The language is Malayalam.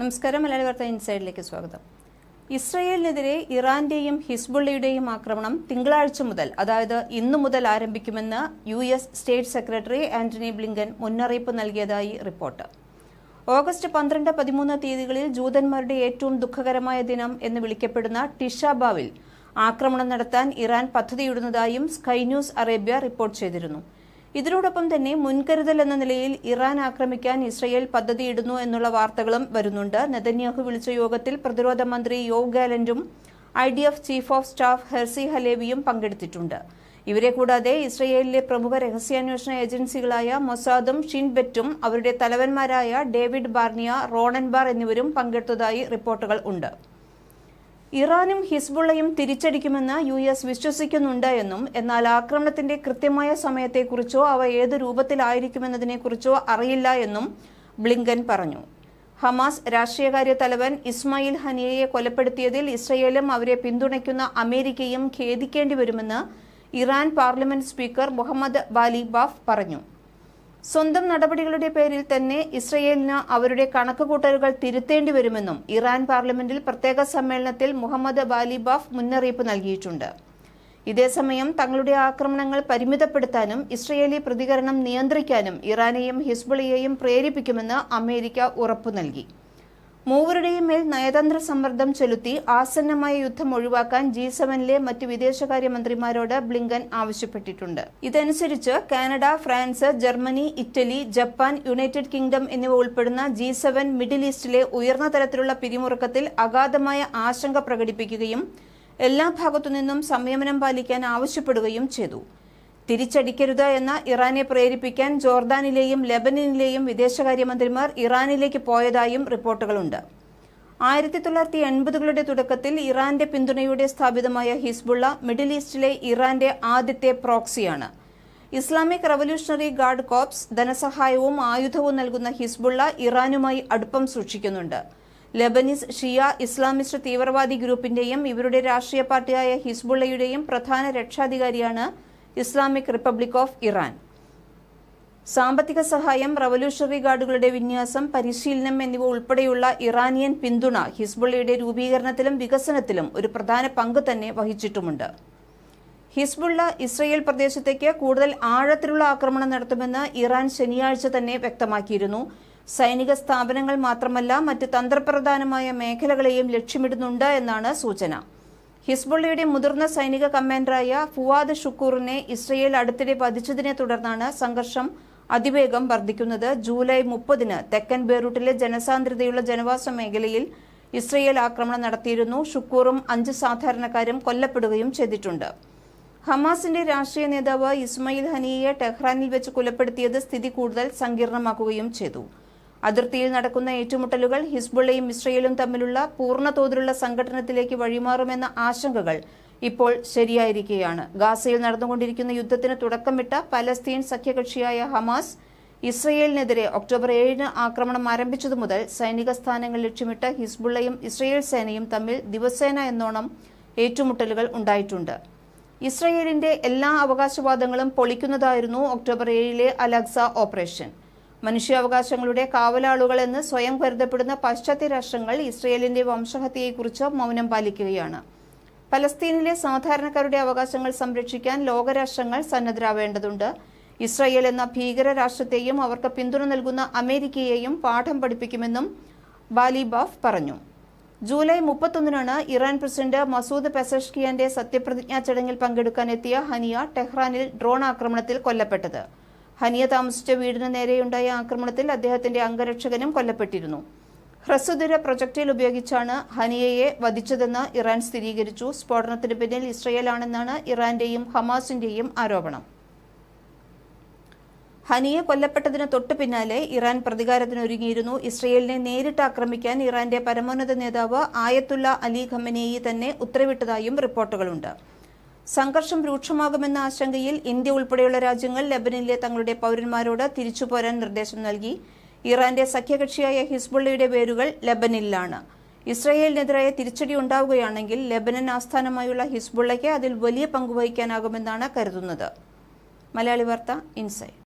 നമസ്കാരം മലയാളി വാർത്ത ഇൻസൈഡിലേക്ക് സ്വാഗതം. ഇസ്രയേലിനെതിരെ ഇറാന്റെയും ഹിസ്ബുള്ളയുടെയും ആക്രമണം തിങ്കളാഴ്ച മുതൽ അതായത് ഇന്നു മുതൽ ആരംഭിക്കുമെന്ന് U S state secretary Antony Blinken മുന്നറിയിപ്പ് നൽകിയതായി റിപ്പോർട്ട്. ഓഗസ്റ്റ് പന്ത്രണ്ട് പതിമൂന്ന് തീയതികളിൽ ജൂതന്മാരുടെ ഏറ്റവും ദുഃഖകരമായ ദിനം എന്ന് വിളിക്കപ്പെടുന്ന ടിഷാബാവിൽ ആക്രമണം നടത്താൻ ഇറാൻ പദ്ധതിയിടുന്നതായും സ്കൈ ന്യൂസ് അറേബ്യ റിപ്പോർട്ട് ചെയ്തിരുന്നു. ഇതിനോടൊപ്പം തന്നെ മുൻകരുതൽ എന്ന നിലയിൽ ഇറാൻ ആക്രമിക്കാൻ ഇസ്രയേൽ പദ്ധതിയിടുന്നു എന്നുള്ള വാർത്തകളും വരുന്നുണ്ട്. നെതന്യാഹു വിളിച്ച യോഗത്തിൽ പ്രതിരോധ മന്ത്രി യോ ഗാലന്റും I D F chief of staff Herzi ഹലേവിയും പങ്കെടുത്തിട്ടുണ്ട്. ഇവരെ കൂടാതെ ഇസ്രയേലിലെ പ്രമുഖ രഹസ്യാന്വേഷണ ഏജൻസികളായ മൊസാദും ഷിൻബെറ്റും അവരുടെ തലവന്മാരായ ഡേവിഡ് ബാർണിയ റോണൻബാർ എന്നിവരും പങ്കെടുത്തതായി റിപ്പോർട്ടുകൾ ഉണ്ട്. ഇറാനും ഹിസ്ബുള്ളയും തിരിച്ചടിക്കുമെന്ന് യു എസ് വിശ്വസിക്കുന്നുണ്ട് എന്നും എന്നാൽ ആക്രമണത്തിന്റെ കൃത്യമായ സമയത്തെക്കുറിച്ചോ അവ ഏത് രൂപത്തിലായിരിക്കുമെന്നതിനെക്കുറിച്ചോ അറിയില്ല എന്നും ബ്ലിങ്കൻ പറഞ്ഞു. ഹമാസ് രാഷ്ട്രീയകാര്യ തലവൻ ഇസ്മായിൽ ഹനിയയെ കൊലപ്പെടുത്തിയതിൽ ഇസ്രയേലും അവരെ പിന്തുണയ്ക്കുന്ന അമേരിക്കയും ഖേദിക്കേണ്ടി വരുമെന്ന് ഇറാൻ പാർലമെന്റ് സ്പീക്കർ മുഹമ്മദ് ബാലിബാഫ് പറഞ്ഞു. സ്വന്തം നടപടികളുടെ പേരിൽ തന്നെ ഇസ്രയേലിന് അവരുടെ കണക്കുകൂട്ടലുകൾ തിരുത്തേണ്ടി വരുമെന്നും ഇറാൻ പാർലമെന്റിൽ പ്രത്യേക സമ്മേളനത്തിൽ മുഹമ്മദ് ബാലിബാഫ് മുന്നറിയിപ്പ് നൽകിയിട്ടുണ്ട്. ഇതേസമയം തങ്ങളുടെ ആക്രമണങ്ങൾ പരിമിതപ്പെടുത്താനും ഇസ്രയേലി പ്രതികരണം നിയന്ത്രിക്കാനും ഇറാനെയും ഹിസ്ബുളിയെയും പ്രേരിപ്പിക്കുമെന്ന് അമേരിക്ക ഉറപ്പു നൽകി. മൂവരുടെയും മേൽ നയതന്ത്ര സമ്മർദ്ദം ചെലുത്തി ആസന്നമായ യുദ്ധം ഒഴിവാക്കാൻ ജി സെവനിലെ മറ്റ് വിദേശകാര്യമന്ത്രിമാരോട് ബ്ലിങ്കൻ ആവശ്യപ്പെട്ടിട്ടുണ്ട്. ഇതനുസരിച്ച് Canada France Germany Italy Japan United Kingdom എന്നിവ ഉൾപ്പെടുന്ന ജി സെവൻ മിഡിൽ ഈസ്റ്റിലെ ഉയർന്ന തലത്തിലുള്ള പിരിമുറുക്കത്തിൽ അഗാധമായ ആശങ്ക പ്രകടിപ്പിക്കുകയും എല്ലാ ഭാഗത്തുനിന്നും സംയമനം പാലിക്കാൻ ആവശ്യപ്പെടുകയും ചെയ്തു. തിരിച്ചടിക്കരുത് എന്ന് ഇറാനെ പ്രേരിപ്പിക്കാൻ ജോർദാനിലെയും ലെബനനിലെയും വിദേശകാര്യമന്ത്രിമാർ ഇറാനിലേക്ക് പോയതായും റിപ്പോർട്ടുകളുണ്ട്. ആയിരത്തി തൊള്ളായിരത്തി എൺപതുകളുടെ തുടക്കത്തിൽ ഇറാന്റെ പിന്തുണയോടെ സ്ഥാപിതമായ ഹിസ്ബുള്ള മിഡിൽ ഈസ്റ്റിലെ ഇറാന്റെ ആദ്യത്തെ പ്രോക്സിയാണ്. ഇസ്ലാമിക് റവല്യൂഷണറി ഗാർഡ് കോപ്സ് ധനസഹായവും ആയുധവും നൽകുന്ന ഹിസ്ബുള്ള ഇറാനുമായി അടുപ്പം സൂക്ഷിക്കുന്നുണ്ട്. ലബനീസ് ഷിയ ഇസ്ലാമിസ്റ്റ് തീവ്രവാദി ഗ്രൂപ്പിന്റെയും ഇവരുടെ രാഷ്ട്രീയ പാർട്ടിയായ ഹിസ്ബുള്ളയുടെയും പ്രധാന രക്ഷാധികാരിയാണ് ഇസ്ലാമിക് റിപ്പബ്ലിക് ഓഫ് ഇറാൻ. സാമ്പത്തിക സഹായം റവല്യൂഷണറി ഗാർഡുകളുടെ വിന്യാസം പരിശീലനം എന്നിവ ഉൾപ്പെടെയുള്ള ഇറാനിയൻ പിന്തുണ ഹിസ്ബുള്ളയുടെ രൂപീകരണത്തിലും വികസനത്തിലും ഒരു പ്രധാന പങ്ക് തന്നെ വഹിച്ചിട്ടുമുണ്ട്. ഹിസ്ബുള്ള ഇസ്രയേൽ പ്രദേശത്തേക്ക് കൂടുതൽ ആഴത്തിലുള്ള ആക്രമണം നടത്തുമെന്ന് ഇറാൻ ശനിയാഴ്ച തന്നെ വ്യക്തമാക്കിയിരുന്നു. സൈനിക സ്ഥാപനങ്ങൾ മാത്രമല്ല മറ്റ് തന്ത്രപ്രധാനമായ മേഖലകളെയും ലക്ഷ്യമിടുന്നുണ്ട് എന്നാണ് സൂചന. ഹിസ്ബുള്ളയുടെ മുതിർന്ന സൈനിക കമാൻഡറായ ഫുവാദ് ഷുക്കൂറിനെ ഇസ്രയേൽ അടുത്തിടെ വധിച്ചതിനെ തുടർന്നാണ് സംഘർഷം അതിവേഗം വർദ്ധിക്കുന്നത്. ജൂലൈ മുപ്പതിന് തെക്കൻ ബെയ്റൂട്ടിലെ ജനസാന്ദ്രതയുള്ള ജനവാസ മേഖലയിൽ ഇസ്രയേൽ ആക്രമണം നടത്തിയിരുന്നു. ഷുക്കൂറും അഞ്ച് സാധാരണക്കാരും കൊല്ലപ്പെടുകയും ചെയ്തിട്ടുണ്ട്. ഹമാസിന്റെ രാഷ്ട്രീയ നേതാവ് ഇസ്മയിൽ ഹനിയെ ടെഹ്റാനിൽ വെച്ച് കൊലപ്പെടുത്തിയത് സ്ഥിതി കൂടുതൽ സങ്കീർണമാക്കുകയും ചെയ്തു. അതിർത്തിയിൽ നടക്കുന്ന ഏറ്റുമുട്ടലുകൾ ഹിസ്ബുള്ളയും ഇസ്രയേലും തമ്മിലുള്ള പൂർണ തോതിലുള്ള സംഘടനത്തിലേക്ക് വഴിമാറുമെന്ന ആശങ്കകൾ ഇപ്പോൾ ശരിയായിരിക്കുകയാണ്. ഗാസയിൽ നടന്നുകൊണ്ടിരിക്കുന്ന യുദ്ധത്തിന് തുടക്കമിട്ട പലസ്തീൻ സഖ്യകക്ഷിയായ ഹമാസ് ഇസ്രയേലിനെതിരെ ഒക്ടോബർ ഏഴിന് ആക്രമണം ആരംഭിച്ചതു മുതൽ സൈനിക സ്ഥാനങ്ങൾ ലക്ഷ്യമിട്ട് ഹിസ്ബുള്ളയും ഇസ്രയേൽ സേനയും തമ്മിൽ ദിവസേന എന്നോണം ഏറ്റുമുട്ടലുകൾ ഉണ്ടായിട്ടുണ്ട്. ഇസ്രയേലിന്റെ എല്ലാ അവകാശവാദങ്ങളും പൊളിക്കുന്നതായിരുന്നു ഒക്ടോബർ ഏഴിലെ അലക്സ ഓപ്പറേഷൻ. മനുഷ്യാവകാശങ്ങളുടെ കാവലാളുകൾ എന്ന് സ്വയം കരുതപ്പെടുന്ന പാശ്ചാത്യ രാഷ്ട്രങ്ങൾ ഇസ്രയേലിന്റെ വംശഹത്യയെക്കുറിച്ച് മൗനം പാലിക്കുകയാണ്. പലസ്തീനിലെ സാധാരണക്കാരുടെ അവകാശങ്ങൾ സംരക്ഷിക്കാൻ ലോകരാഷ്ട്രങ്ങൾ സന്നദ്ധരാവേണ്ടതുണ്ട്. ഇസ്രയേൽ എന്ന ഭീകര രാഷ്ട്രത്തെയും അവർക്ക് പിന്തുണ നൽകുന്ന അമേരിക്കയെയും പാഠം പഠിപ്പിക്കുമെന്നും ബാലിബാഫ് പറഞ്ഞു. ജൂലൈ മുപ്പത്തൊന്നിനാണ് ഇറാൻ പ്രസിഡന്റ് മസൂദ് പെസഷ്കിയന്റെ സത്യപ്രതിജ്ഞാ ചടങ്ങിൽ പങ്കെടുക്കാനെത്തിയ ഹനിയ ടെഹ്റാനിൽ ഡ്രോൺ ആക്രമണത്തിൽ കൊല്ലപ്പെട്ടത്. ഹനിയ താമസിച്ച വീടിന് നേരെയുണ്ടായ ആക്രമണത്തിൽ അദ്ദേഹത്തിന്റെ അംഗരക്ഷകനും കൊല്ലപ്പെട്ടിരുന്നു. ഹ്രസ്വദൂര പ്രൊജക്ടിൽ ഉപയോഗിച്ചാണ് ഹനിയയെ വധിച്ചതെന്ന് ഇറാൻ സ്ഥിരീകരിച്ചു. സ്ഫോടനത്തിന് പിന്നിൽ ഇസ്രയേലാണെന്നാണ് ഇറാന്റെയും ഹമാസിന്റെയും ആരോപണം. ഹനിയ കൊല്ലപ്പെട്ടതിന് തൊട്ടു പിന്നാലെ ഇറാൻ പ്രതികാരത്തിനൊരുങ്ങിയിരുന്നു. ഇസ്രയേലിനെ നേരിട്ട് ആക്രമിക്കാൻ ഇറാന്റെ പരമോന്നത നേതാവ് ആയത്തുള്ള അലി ഖമനേയി തന്നെ ഉത്തരവിട്ടതായും റിപ്പോർട്ടുകളുണ്ട്. സംഘർഷം രൂക്ഷമാകുമെന്ന ആശങ്കയിൽ ഇന്ത്യ ഉൾപ്പെടെയുള്ള രാജ്യങ്ങൾ ലബനനിലെ തങ്ങളുടെ പൗരന്മാരോട് തിരിച്ചുപോരാൻ നിർദ്ദേശം നൽകി. ഇറാന്റെ സഖ്യകക്ഷിയായ ഹിസ്ബുള്ളയുടെ വേരുകൾ ലബനിലാണ്. ഇസ്രായേലിനെതിരായ തിരിച്ചടി ഉണ്ടാവുകയാണെങ്കിൽ ലബനൻ ആസ്ഥാനമായുള്ള ഹിസ്ബുള്ളയ്ക്ക് അതിൽ വലിയ പങ്കുവഹിക്കാനാകുമെന്നാണ് കരുതുന്നത്. മലയാളി വാർത്ത ഇൻസൈഡ്